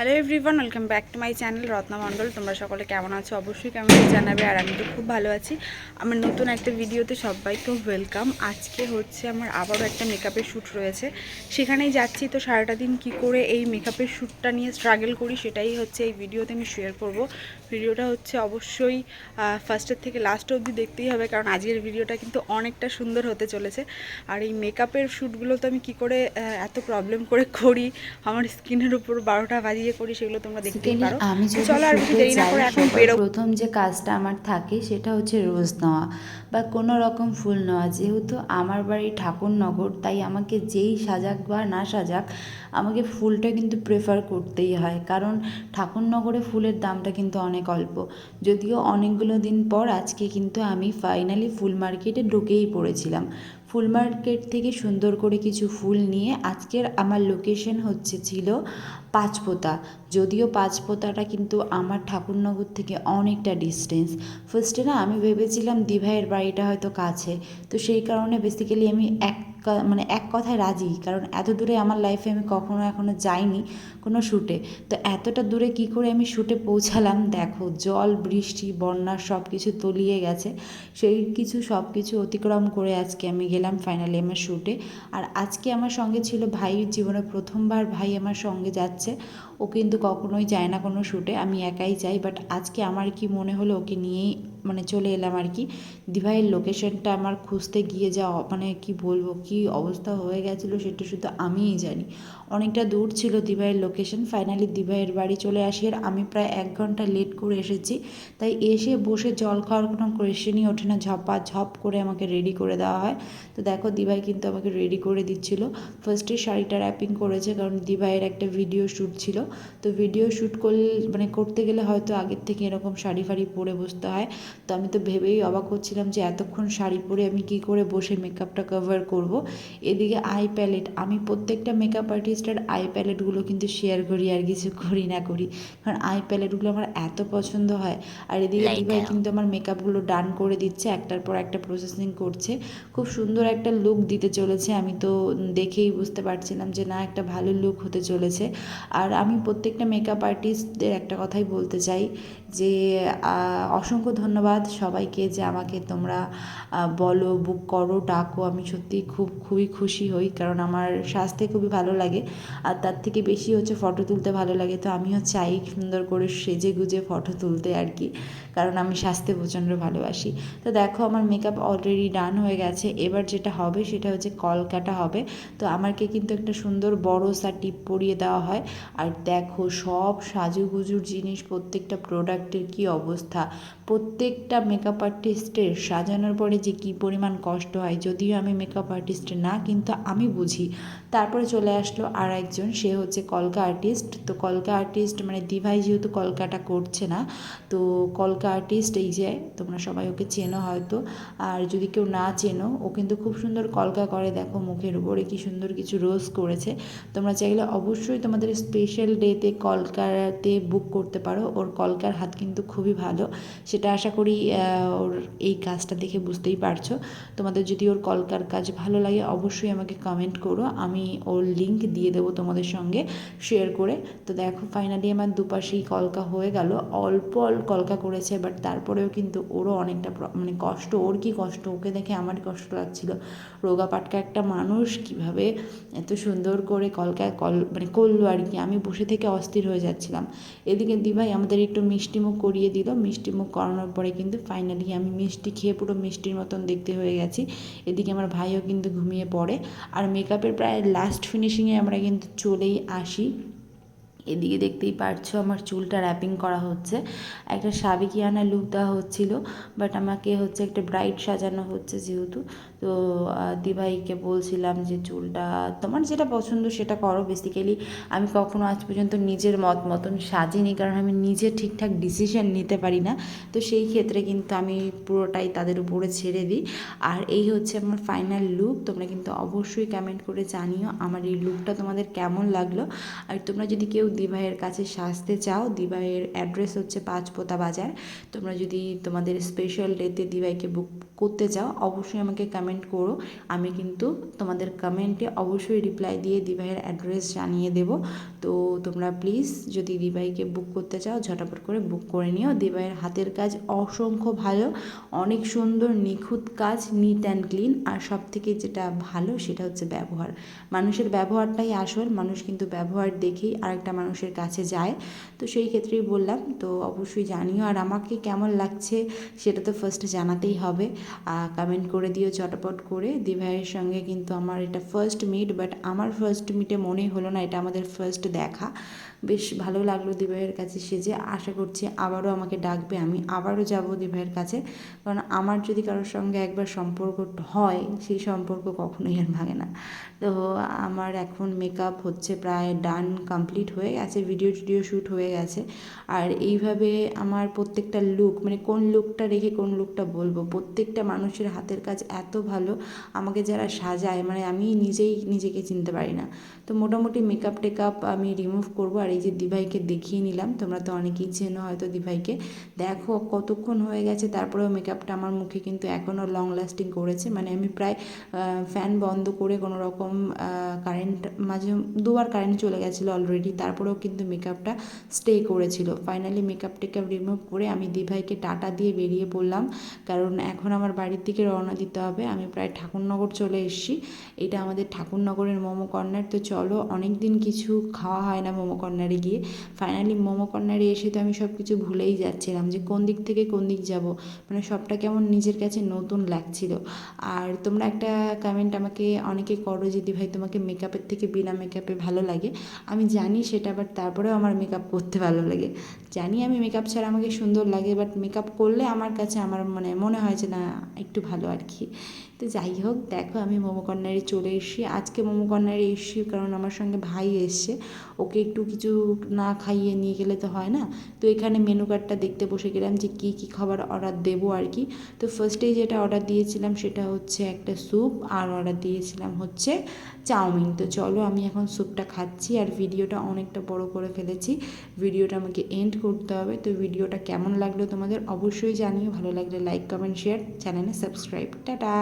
Hello everyone welcome back to my channel Ratna Mondal তোমরা সকলে কেমন আছো? অবশ্যই কেমন জানাবে আর আমি তো খুব ভালো আছি। আমার নতুন একটা ভিডিওতে সবাইকে ওয়েলকাম আজকে হচ্ছে আমার আবারও একটা মেকআপের শ্যুট রয়েছে। সেখানেই যাচ্ছি তো সারাটা দিন কী করে এই মেকআপের শ্যুটটা নিয়ে স্ট্রাগল করি সেটাই হচ্ছে এই ভিডিওতে আমি শেয়ার করব। ভিডিওটা হচ্ছে অবশ্যই ফার্স্টের থেকে লাস্ট অবধি দেখতেই হবে কারণ আজকের ভিডিওটা কিন্তু অনেকটা সুন্দর হতে চলেছে। আর এই মেকআপের শ্যুটগুলো তো আমি কী করে এত প্রবলেম করে করি? আমার স্কিনের উপর বারোটা বাজিয়ে করি সেগুলো তোমরা দেখতেই পারো। আমি চলো আর বেশি দেরি না করে এখন বেরো। প্রথম যে কাজটা আমার থাকে সেটা হচ্ছে রোজ নেওয়া বা কোনো রকম ফুল নেওয়া। যেহেতু আমার বাড়ি ঠাকুরনগর তাই আমাকে যেই সাজাক বা না সাজাক আমাকে ফুলটা কিন্তু প্রেফার করতেই হয়। কারণ ঠাকুরনগরে ফুলের দামটা কিন্তু অনেক অল্প। যদিও অনেকগুলো দিন পর আজকে কিন্তু আমি ফাইনালি ফুল মার্কেটে ঢুকেই পড়েছিলাম। ফুল মার্কেট থেকে সুন্দর করে কিছু ফুল নিয়ে আজকের আমার লোকেশন হচ্ছে ছিল পাঁচপোতা। যদিও পাঁচপোতাটা কিন্তু আমার ঠাকুরনগর থেকে অনেকটা ডিস্টেন্স ফার্স্টে না আমি ভেবেছিলাম দিভাইয়ের বাড়িটা হয়তো কাছে। তো সেই কারণে বেসিক্যালি আমি এক মানে এক কথায় রাজি, কারণ এত দূরে আমার লাইফে আমি কখনো এখনও যাইনি কোনো শ্যুটে তো এতটা দূরে কি করে আমি শ্যুটে পৌঁছালাম? দেখো, জল, বৃষ্টি, বন্যা সব কিছু তলিয়ে গেছে। সেই কিছু সব কিছু অতিক্রম করে আজকে আমি গেলাম ফাইনালি আমার শ্যুটে আর আজকে আমার সঙ্গে ছিল ভাইয়ের জীবনে প্রথমবার ভাই আমার সঙ্গে যাচ্ছে। ও কিন্তু কখনোই যায় না কোনো শ্যুটে আমি একাই যাই বাট আজকে আমার কি মনে হলো ওকে নিয়েই মানে চলে এলাম আর কি। দিভাইয়ের লোকেশনটা আমার খুঁজতে গিয়ে যা মানে কি বলব, কি অবস্থা হয়ে গেছিল সেটা শুধু আমিই জানি। অনেকটা দূর ছিল দিভাইয়ের লোকেশন ফাইনালি দিভাইয়ের বাড়ি চলে আসি আর আমি প্রায় এক ঘণ্টা লেট করে এসেছি। তাই এসে বসে জল খাওয়ার কোনো কোয়েশ্চেনই ওঠে না। ঝপা ঝপ করে আমাকে রেডি করে দেওয়া হয়। তো দেখো, দিভাই কিন্তু আমাকে রেডি করে দিচ্ছিল। ফার্স্টে শাড়িটা র্যাপিং করেছে কারণ দিভাইয়ের একটা ভিডিও শ্যুট ছিল। তো ভিডিও শ্যুট করলে মানে করতে গেলে হয়তো আগের থেকে এরকম শাড়ি ফাড়ি পরে বসতে হয়। তো আমি তো ভেবেই অবাক হচ্ছিলাম যে এতক্ষণ শাড়ি পরে আমি কি করে বসে মেকআপটা কভার করব। এদিকে আই প্যালেট আমি প্রত্যেকটা মেকআপ আর্টিস্টের আই প্যালেটগুলো কিন্তু শেয়ার করি আর কিছু করি না করি। কারণ আই প্যালেটগুলো আমার এত পছন্দ হয়। আর এদিকে দিভাই কিন্তু আমার মেকআপগুলো ডান করে দিচ্ছে একটার পর একটা প্রসেসিং করছে। খুব সুন্দর একটা লুক দিতে চলেছে। আমি তো দেখেই বুঝতে পারছিলাম যে না একটা ভালো লুক হতে চলেছে। আর আমি প্রত্যেকটা মেকআপ আর্টিস্টদের একটা কথাই বলতে চাই যে অসংখ্য ধন্যবাদ সবাইকে যে আমাকে তোমরা বলো বুক করো, ডাকো। আমি সত্যিই খুব, খুবই খুশি হই কারণ আমার স্বাস্থ্যে খুবই ভালো লাগে। আর তার থেকে বেশি হচ্ছে ফটো তুলতে ভালো লাগে। তো আমিও চাই সুন্দর করে সেজে গুজে ফটো তুলতে আর কি, কারণ আমি স্বাস্থ্যে প্রচণ্ড ভালোবাসি। তো দেখো আমার মেকআপ অলরেডি ডান হয়ে গেছে। এবার যেটা হবে সেটা হচ্ছে কলকাটা হবে। তো আমাকে কিন্তু একটা সুন্দর বড় সা টিপ পরিয়ে দেওয়া হয়। আর দেখো সব সাজুগুজুর জিনিস প্রত্যেকটা প্রোডাক্টের কি অবস্থা। প্রত্যেকটা মেকআপ আর্টিস্টের সাজানোর পরে যে কী পরিমাণ কষ্ট হয়, যদিও আমি মেকআপ আর্টিস্ট না, কিন্তু আমি বুঝি তারপরে চলে আসলো আর একজন সে হচ্ছে কলকা আর্টিস্ট তো কলকা আর্টিস্ট মানে দিভাই যেহেতু কলকাটা করছে না, তো কলকা আর্টিস্ট এই যে তোমরা সবাই ওকে চেনো হয়তো। আর যদি কেউ না চেনো, ও কিন্তু খুব সুন্দর কলকা করে, দেখো মুখের উপরে কি সুন্দর কিছু রোজ করেছে। তোমরা চাইলে অবশ্যই তোমাদের স্পেশাল ডেতে কলকাতে বুক করতে পারো। ওর কলকার হাত কিন্তু খুবই ভালো। সেটা আশা করি ওর এই কাজটা দেখে বুঝতেই পারছ। তোমাদের যদি ওর কলকার কাজ ভালো লাগে, অবশ্যই আমাকে কমেন্ট করো। আমি ওর লিঙ্ক দিয়ে দেবো তোমাদের সঙ্গে শেয়ার করে। তো দেখো ফাইনালি আমার দুপাশেই কলকা হয়ে গেল। অল্প অল্প কলকা করেছে বাট তারপরেও কিন্তু ওরও অনেকটা মানে কষ্ট, ওর কি কষ্ট? ওকে দেখে আমার কষ্ট লাগছিল। রোগা পাটকা একটা মানুষ, কীভাবে এত সুন্দর করে কলকা কল মানে করল আর কি? আমি বসে থেকে অস্থির হয়ে যাচ্ছিলাম। এদিকে দিভাই আমাদের একটু মিষ্টিমুখ করিয়ে দিল। মিষ্টিমুখ করানোর পরে কিন্তু ফাইনালি আমি মিষ্টি খেয়ে পুরো মিষ্টির মতন দেখতে হয়ে গেছি। এদিকে আমার ভাইও কিন্তু ঘুমিয়ে পড়ে। আর মেকআপের প্রায় লাস্ট ফিনিশিংয়ে আমরা কিন্তু চলেই আসি। এদিকে দেখতেই পারছ আমার চুলটা র্যাপিং করা হচ্ছে। একটা সাবিকিয়ানা লুক দেওয়া হচ্ছিল বাট আমাকে হচ্ছে একটা ব্রাইট সাজানো হচ্ছে যেহেতু। তো দিভাইকে বলছিলাম যে চুলটা তোমার যেটা পছন্দ সেটা করো বেসিক্যালি আমি কখনো আজ পর্যন্ত নিজের মত মতন সাজিনি, কারণ আমি নিজে ঠিকঠাক ডিসিশন নিতে পারি না। তো সেই ক্ষেত্রে কিন্তু আমি পুরোটাই তাদের উপরে ছেড়ে দিই। আর এই হচ্ছে আমার ফাইনাল লুক তোমরা কিন্তু অবশ্যই কমেন্ট করে জানিও আমার এই লুকটা তোমাদের কেমন লাগল। আর তোমরা যদি কেউ দিভাইয়ের কাছে সাজতে চাও, দিভাইয়ের অ্যাড্রেস হচ্ছে পাঁচপোতা বাজার। তোমরা যদি তোমাদের স্পেশাল ডেতে দিভাইকে বুক করতে চাও, অবশ্যই আমাকে কমেন্ট কমেন্ট করো, আমি কিন্তু তোমাদের কমেন্টে অবশ্যই রিপ্লাই দিয়ে দিভাইয়ের অ্যাড্রেস জানিয়ে দেব। তো তোমরা প্লিজ যদি দিভাইকে বুক করতে চাও, ঝটাপট করে বুক করে নিও। দিভাইয়ের হাতের কাজ অসংখ্য ভালো, অনেক সুন্দর, নিখুঁত কাজ নিট অ্যান্ড ক্লিন আর সব থেকে যেটা ভালো সেটা হচ্ছে ব্যবহার। মানুষের ব্যবহারটাই আসল, মানুষ কিন্তু ব্যবহার দেখেই আরেকটা মানুষের কাছে যায়। তো সেই ক্ষেত্রেই বললাম, তো অবশ্যই জানিও। আর আমাকে কেমন লাগছে সেটা তো ফার্স্ট জানাতেই হবে। কমেন্ট করে দিও চটপট করে দি ভাইয়ের সঙ্গে কিন্তু আমার এটা ফার্স্ট মিট বাট আমার ফার্স্ট মিটে মনে হলো না এটা আমাদের ফার্স্ট দেখা। বেশ ভালো লাগল দিভাইয়ের কাছে। সেজে আশা করছি আবারও আমাকে ডাকবে, আমি আবারও যাব দিভাইয়ের কাছে। কারণ আমার যদি কারোর সঙ্গে একবার সম্পর্ক হয়, সেই সম্পর্ক কখনোই আর ভাঙে না। তো আমার এখন মেকআপ হচ্ছে প্রায় ডান কমপ্লিট হয়ে গেছে ভিডিও টিডিও শ্যুট হয়ে গেছে। আর এইভাবে আমার প্রত্যেকটা লুক মানে কোন লুকটা রেখে কোন লুকটা বলব? প্রত্যেকটা মানুষের হাতের কাজ এত ভালো, আমাকে যারা সাজায় মানে আমি নিজেই নিজেকে চিনতে পারি না। তো মোটামুটি মেকআপ টেকআপ আমি রিমুভ করব আর এই যে দিভাইকে দেখিয়ে নিলাম, তোমরা তো অনেকেই চেনো হয়তো দিভাইকে। দেখো, কতক্ষণ হয়ে গেছে, তারপরেও মেকআপটা আমার মুখে কিন্তু এখনও লং লাস্টিং করেছে। মানে আমি প্রায় ফ্যান বন্ধ করে কোনো রকম কারেন্ট মাঝে দুবার কারেন্ট চলে গেছিল অলরেডি তারপরেও কিন্তু মেকআপটা স্টে করেছিল। ফাইনালি মেকআপ টেকআপ রিমুভ করে আমি দিভাইকে টাটা দিয়ে বেরিয়ে পড়লাম। কারণ এখন আমার বাড়ির দিকে রওনা দিতে হবে। আমি প্রায় ঠাকুরনগর চলে এসেছি। এটা আমাদের ঠাকুরনগরের মোমো কর্নার তো চলো অনেক দিন কিছু খাওয়া হয় না মোমো কর্নারে গিয়ে ফাইনালি মোমো কর্নারে এসে তো আমি সব কিছু ভুলেই যাচ্ছিলাম যে কোন দিক থেকে কোন দিক যাব। মানে সবটা কেমন নিজের কাছে নতুন লাগছিল। আর তোমরা একটা কমেন্ট আমাকে অনেকে করো যে দি ভাই তোমাকে মেকআপের থেকে বিনা মেকআপে ভালো লাগে? আমি জানি সেটা বাট তারপরেও আমার মেকআপ করতে ভালো লাগে। জানি আমি মেকআপ ছাড়া আমাকে সুন্দর লাগে বাট মেকআপ করলে আমার কাছে আমার মানে মনে হয় যে, না, একটু ভালো আর কি তো যাই হোক, দেখো আমি মোমো কর্নারে চলে এসেছি। আজকে মোমো কর্নারে এসেছি কারণ আমার সঙ্গে ভাই এসছে। ওকে একটু কিছু না খাইয়ে নিয়ে গেলে তো হয় না। তো এখানে মেনু কার্ডটা দেখতে বসে গেলাম যে কী কী খাবার অর্ডার দেবো আর কি। তো ফার্স্টেই যেটা অর্ডার দিয়েছিলাম সেটা হচ্ছে একটা স্যুপ আর অর্ডার দিয়েছিলাম হচ্ছে চাউমিন। তো চলো আমি এখন স্যুপটা খাচ্ছি আর ভিডিওটা অনেকটা বড় করে ফেলেছি। ভিডিওটা আমাকে এন্ড করতে হবে। তো ভিডিওটা কেমন লাগল তোমাদের অবশ্যই জানিও। ভালো লাগলে লাইক কমেন্ট শেয়ার চ্যানেলে সাবস্ক্রাইব টাটা!